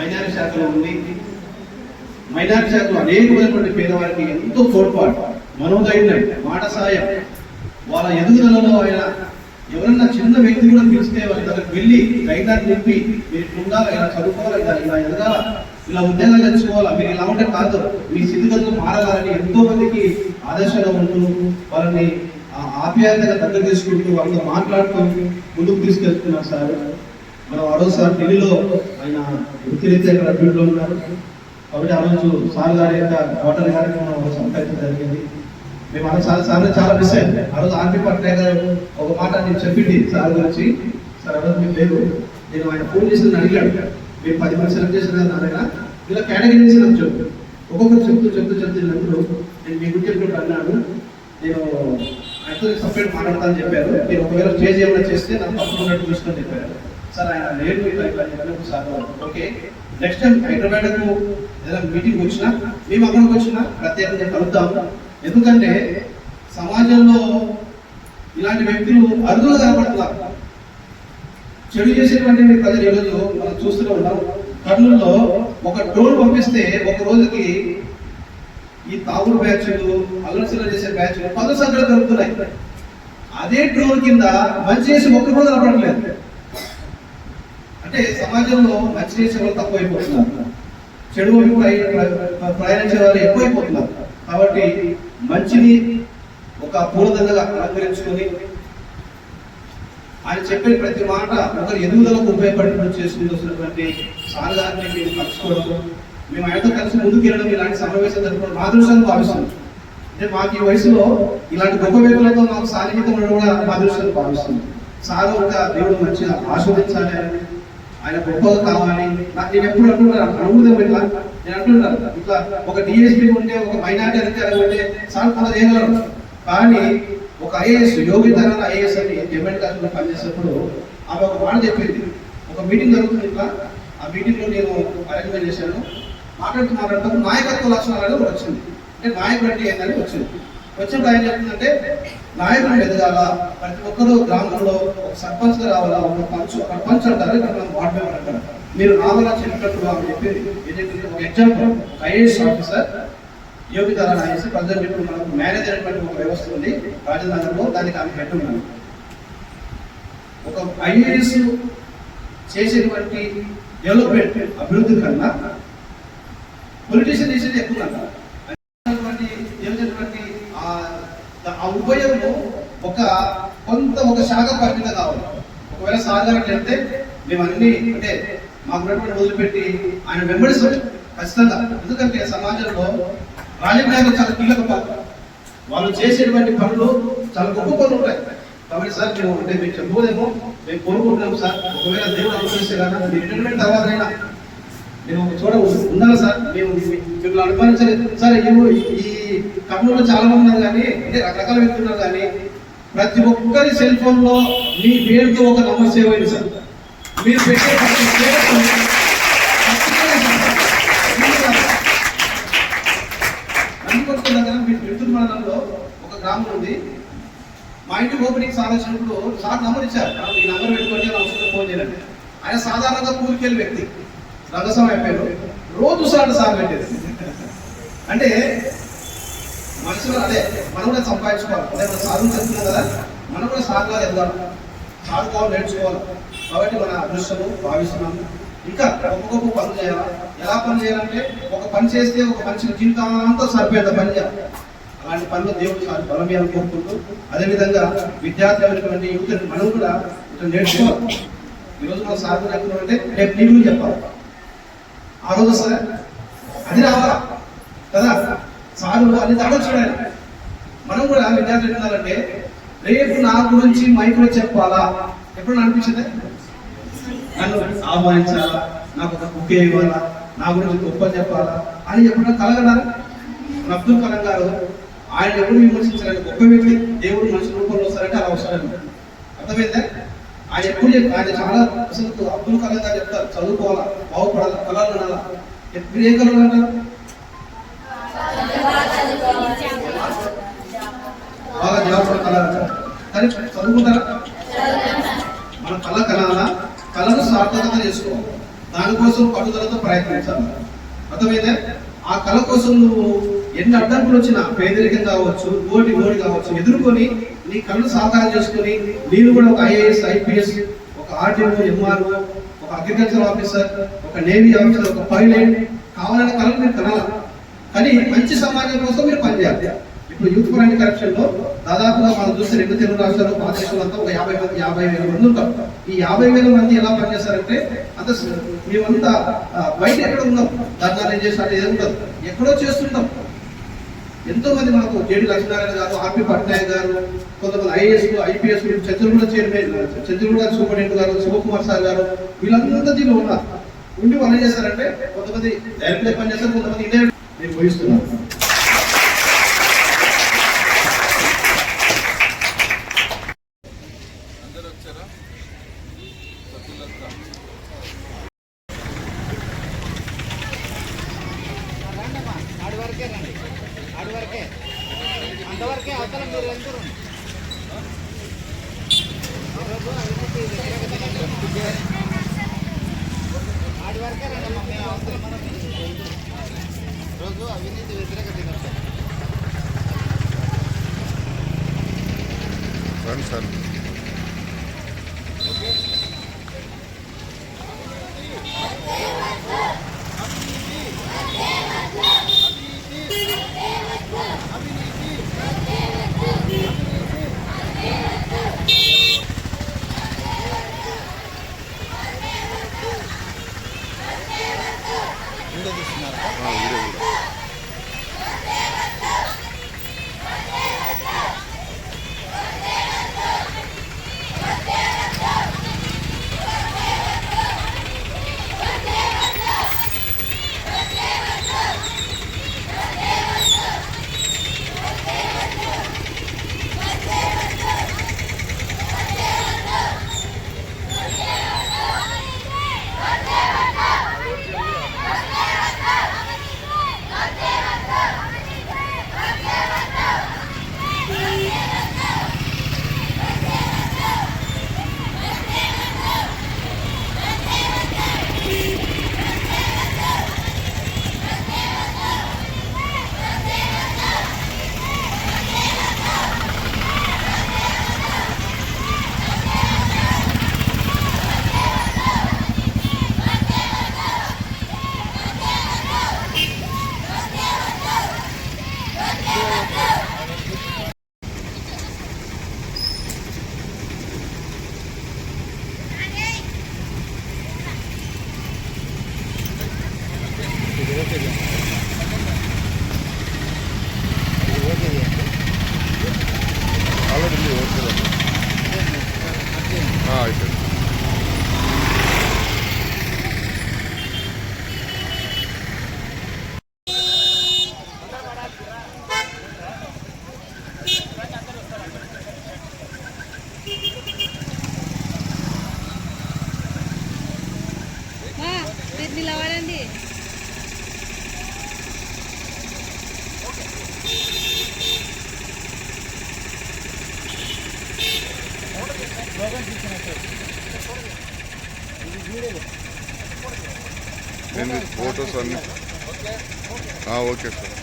Minority శాఖలో ఉంది. Minority శాఖలో అనేకమైనటువంటి పేదవారికి ఎంతో తోడ్పాటు మనోధైర్యం మాట సాయం వాళ్ళ ఎదుగుదలలో ఆయన ఎవరన్నా చిన్న వ్యక్తి కూడా పిలిస్తే వాళ్ళ దగ్గరికి వెళ్ళి గైడ్లైన్ నింపి మీరు ఉండాలి? ఇలా చదువుకోవాలి? ఇలా ఇలా ఎదగాల? ఇలా ఉద్యోగాలు తెచ్చుకోవాలా? మీరు ఇలా ఉంటే కాదు. మీ స్థితిగతులు మారాలని ఎంతో మందికి ఆదర్శంగా ఉంటూ వాళ్ళని ఆ ఆప్యాయతగా దగ్గర తీసుకుంటూ వాళ్ళతో మాట్లాడుతూ ముందుకు తీసుకెళ్తున్నారు సార్. మనం ఆ రోజు సార్ ఢిల్లీలో ఆయన వృత్తిరీత్యా ఇక్కడ డ్యూటీలో ఉన్నారు. కాబట్టి ఆ రోజు సార్ గారి యొక్క హోటల్ కార్యక్రమం సంపాదించడం జరిగింది. మేము ఆ సార్ సార్ చాలా మిస్ అయింది ఆ రోజు ఆర్పి పట్నాయక్ గారు ఒక మాట నేను చెప్పింది సార్ గురించి. సార్ ఆ రోజు మీకు లేదు. నేను ఆయన ఫోన్ చేసి అడిగాడు. మేము పది మంది సెలెక్ట్ చేసిన నారాయణ ఇలా కేటగిరీస్ నాకు చెప్పు ఒక్కొక్కరు చెప్తూ చెప్తూ చెప్తున్నప్పుడు నేను మీ గురించి చెప్పినప్పుడు అన్నాను నేను ఆయనతో సపరేట్ మాట్లాడతానని చెప్పారు. మీరు ఒకవేళ స్టేజ్ ఏమైనా చేస్తే నాకు తప్పకుండా చూసుకొని చెప్పారు. సార్ ఆయన లేదు ఇట్లా ఇట్లా చెప్పినప్పుడు సార్ ఓకే. నెక్స్ట్ టైం హైదరాబాద్కు ఏదైనా మీటింగ్ వచ్చినా మేము అక్కడికి వచ్చినా ప్రత్యేకంగా కలుద్దాము ఎందుకంటే సమాజంలో ఇలాంటి వ్యక్తులు అరుదుగా కనపడుతున్నారు. చెడు చేసేటువంటి ప్రజలు ఈరోజు మనం చూస్తూనే ఉన్నాం. కర్నూలులో ఒక డ్రోన్ పంపిస్తే ఒక రోజుకి ఈ తాగుడు బ్యాచ్లు అల్లసిల చేసే బ్యాచ్లు పలు సంఖ్యలో దొరుకుతున్నాయి అదే డ్రోన్ కింద మంచి చేసి ఒక్క కూడా కనపడట్లేదు. అంటే సమాజంలో మంచి చేసే వాళ్ళు తక్కువైపోతున్నారు. చెడు వైపు ప్రయాణించే వాళ్ళు ఎక్కువైపోతున్నారు. కాబట్టి మంచిని ఒక పూలదండగా అలంకరించుకొని ఆయన చెప్పిన ప్రతి మాట ఒకరి ఎదుగుదలకు ఉపయోగపడినట్టు చేసుకుని వస్తున్నటువంటి సాధారణ గారిని మేము కలుసుకోవడం మేము ఆయనతో కలిసి ముందుకు వెళ్ళడం ఇలాంటి సమావేశం జరపడం మా దృష్టిని భావిస్తున్నాం. అంటే మాకు ఈ వయసులో ఇలాంటి గొప్ప వ్యక్తులతో మాకు సాన్నిహితం ఉండడం కూడా మా దృష్టిని భావిస్తున్నాం. సార్ ఒక దేవుడు మంచిగా ఆస్వాదించాలి అని ఆయన గొప్పగా కావాలి. నాకు నేను ఎప్పుడు అంటున్నాను అనుభూతం ఇట్లా నేను అంటున్నాను ఇట్లా ఒక డిఎస్పీ ఉంటే ఒక మైనార్టీ అధికారం ఉంటే సార్ కొంత చేయగలరు. కానీ ఒక ఐఏఎస్ యోగితరాల ఐఏఎస్ అని డిమాండ్ కాకుండా పనిచేసినప్పుడు ఆమె ఒక మాట చెప్పింది. ఒక మీటింగ్ జరుగుతుంది ఇట్లా. ఆ మీటింగ్లో నేను అరేంజ్మెంట్ చేశాను. మాట్లాడుతూ నాయకత్వ లక్షణాలు వచ్చింది. అంటే నాయకుడు అంటే ఏంటని వచ్చింది. వచ్చినప్పుడు ఆయన చెప్తుందంటే నాయకుడు ఎదగాల ప్రతి ఒక్కరు గ్రామంలో ఒక సర్పంచ్ రావాలా? ఒక పంచ్ ఒక పంచ్ అంటారు? ఇక్కడ మనం వార్డు మెంబర్ అంటారు? మీరు రావాలా చెప్పినప్పుడు అని చెప్పింది ఏదైతే ఒక ఎగ్జాంపుల్ ఐఏఎస్ ఆఫీసర్ యోగితారాయణ ఐఏఎస్ ప్రజెంట్ ఇప్పుడు మనకు మేనేజర్ అనేటువంటి ఒక వ్యవస్థ ఉంది. రాజధానిలో దానికి ఆమె హెడ్ ఉన్నాను ఒక ఐఏఎస్ చేసేటువంటి డెవలప్మెంట్ అభివృద్ధి కన్నా పొలిటీషియన్ చేసేది ఎక్కువ కన్నా అటువంటి చేసేటువంటి ఆ ఉభయము ఉపయోగము ఒక కొంత ఒక శాఖ పరిమితం కావాలి. ఒకవేళ సాధారణ వెళ్తే మేము అన్ని అంటే మాకు ఉన్నటువంటి వదిలిపెట్టి ఆయన వెంబడిస్తాం. ఖచ్చితంగా. ఎందుకంటే సమాజంలో రాజకీయాలు చాలా కీలక పాత్ర. వాళ్ళు చేసేటువంటి పనులు చాలా గొప్ప పనులు ఉంటాయి. కాబట్టి సార్ మేము అంటే మేము చెప్పుకోలేము. మేము కోరుకుంటున్నాం సార్. ఒకవేళ దేవుడు అనుసరిస్తే కానీ రిటైర్మెంట్ తర్వాత అయినా మేము చూడ ఉన్నాను సార్. మేము మిమ్మల్ని అనుమానించలేదు. సార్ ఏమో ఈ- ఈ చాలా మంది ఉన్నారు కానీ అంటే రకరకాల వ్యక్తులు ఉన్నారు కానీ ప్రతి ఒక్కరి సెల్ ఫోన్లో మీ పేరుతో ఒక నంబర్ సేవ్ అయింది సార్. మీరు పెట్టే ప్రతి సార్. మీరు పెడుతున్న మండలంలో ఒక గ్రామం ఉంది. మా ఇంటి ఓపెనింగ్ సార్ వచ్చినప్పుడు సార్ నంబర్ ఇచ్చారు. ఈ నంబర్ పెట్టుకోండి అని అవసరం ఫోన్ చేయాలండి ఆయన సాధారణంగా కూలికెళ్ళి వ్యక్తి. రంగస్వామి అయిపోయారు రోజు సార్ సాగు పెట్టేది. అంటే మనుషులు అదే మనం కూడా సంపాదించుకోవాలి. అదే మనం సాధన చెప్తున్నాం కదా మనం కూడా సాగుగా వెళ్దాం సాగుకోవాలి నేర్చుకోవాలి. కాబట్టి మన అదృష్టము భావిస్తున్నాము. ఇంకా గొప్ప గొప్ప పనులు చేయాలి? ఎలా పని చేయాలంటే ఒక పని చేస్తే ఒక మనిషి జీవితాంతా సరిపోయేంత పని చేయాలి. అలాంటి పనులు దేవుడు చాలా బలం ఇవ్వాలని కోరుకుంటూ అదేవిధంగా విద్యార్థి అయినటువంటి యువతని మనం కూడా ఇట్లా నేర్చుకోవాలి. ఈరోజు మనం సాధన అంటే రేపు నీళ్ళు చెప్పాలి. ఆ రోజు వస్తుందా? అది రావాలా? కదా? సారు అది అడగచ్చు ఆయన. మనం కూడా విద్యార్థులు ఏంటంటే రేపు నా గురించి మైక్రో చెప్పాలా? ఎప్పుడు అనిపించింది? నన్ను ఆహ్వానించాలా? నాకు ఒక బుక్ ఇవ్వాలా? నా గురించి గొప్ప చెప్పాలా? అని ఎప్పుడన్నా కలగడారా మన అబ్దుల్ కలాం గారు ఆయన ఎవరు విమర్శించాలని గొప్ప వ్యక్తి దేవుడు మనిషి రూపంలో వస్తారంటే అలా వస్తారని అర్థమైందా? ఆయన ఎప్పుడు చెప్పి ఆయన చాలా అసలు అబ్దుల్ కలాం గారు చెప్తారు చదువుకోవాలా బాగుపడాలా కళలు అనాలా ఎప్పుడు ఏం కళలు అంటారు బాగా జాగ్రత్త కళ కానీ చదువుకుంటారా? మన కళ కనాలా కళను సార్థకత చేసుకోవాలి. దానికోసం పట్టుదలతో ప్రయత్నించాలి. అర్థమైతే ఆ కళ కోసం నువ్వు ఎన్ని అడ్డంకులు వచ్చినా పేదరికం కావచ్చు ఓటి ఓడి కావచ్చు ఎదుర్కొని నీ కళ్ళు సాకారం చేసుకొని నేను కూడా ఒక ఐఏఎస్ ఐపీఎస్ ఒక ఆర్టీఓ ఎంఆర్ఓ ఒక అగ్రికల్చర్ ఆఫీసర్ ఒక నేవీ ఆఫీసర్ ఒక పైలట్ కావాలనే కళలు మీరు కనాలి. కానీ మంచి సమాజం కోసం మీరు పనిచేయాలి. ఇప్పుడు యూత్ ఫర్ కరప్షన్లో దాదాపుగా మనం చూస్తే రెండు తెలుగు రాష్ట్రాలు మా దేశంలో అంతా ఒక యాభై మంది యాభై వేల మంది ఉంటారు. ఈ యాభై వేల మంది ఎలా పనిచేస్తారంటే అంత మేమంతా బయట ఎక్కడ ఉన్నాం? ధర్నాలు చేస్తారు ఏదో ఉండదు ఎక్కడో చేస్తుంటాం. ఎంతో మంది మనకు జేడి లక్ష్మీనారాయణ గారు ఆర్పి పట్నాయక్ గారు కొంతమంది IAS IPS Chandraguda chairman Chandraguda superintendent garu Shivakumar sir గారు వీళ్ళంతా దీనిలో ఉన్నారు. ఉండి వాళ్ళు చేస్తారంటే కొంతమంది డైరెక్ట్ పని చేస్తారు కొంతమంది ఇండైరెక్ట్ నేను పోయిస్తున్నాను రోజు అవినీతి వ్యతిరేక దినోత్సవం రండి సార్ వీడియో తీస్తున్నారు ఆ, వీడియో కూడా ఏంది ఫోటోస్ అన్ని ఆ, ఓకే సార్